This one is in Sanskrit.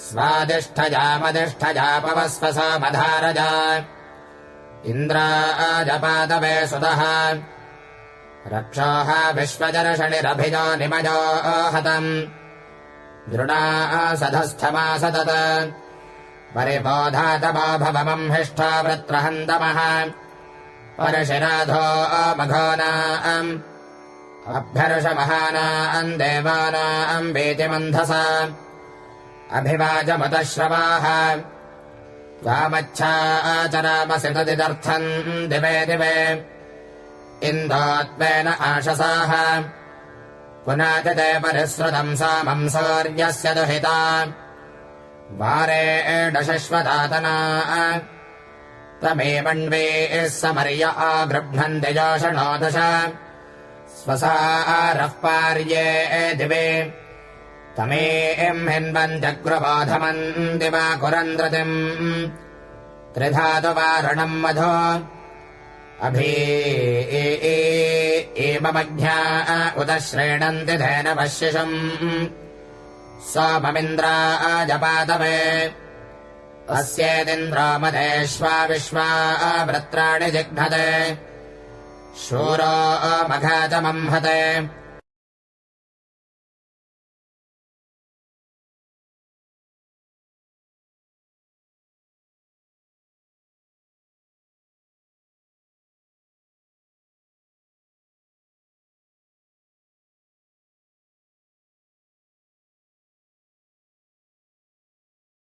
स्वादिष्ठजामदिष्ठजापवस्वसा मधारजा इन्द्राजपादवे सुतः। रक्षोः विश्वजर्षणिरभिजो निमजो हतम् दृढा सधस्थमासतत् परिबोधातमो भवमम् हिष्ठा वृत्रहन्तमः। परशिराधो मघोनाम् अभ्यर्षमहानाम् देवानाम् वीतिमन्धसा अभिवाजमुदश्रवाः त्वामच्छाचरामसि तदिदर्थम् दिवे दिवे। इन्दोत्वेन आशसाः। पुनातिते परिसृतम् सामम् सौर्यस्य दुहिता। वारे एडशश्वदातना। तमेवण्वे समर्य आगृह्णन्ति दश स्वसारः पार्ये दिवे तमेम् हिन्वन्त्यग्रबोधमन्ति वा कुरन्द्रतिम्। त्रिधातुवारणम् मधो अभी एवमज्ञा उत श्रेणन्ति धेनवशिषम् सोममिन्द्राजपातवे अस्येदिन्द्रो मधेष्वा विश्वा वृत्राणि जिघ्नते। शूरो मघाचमंहते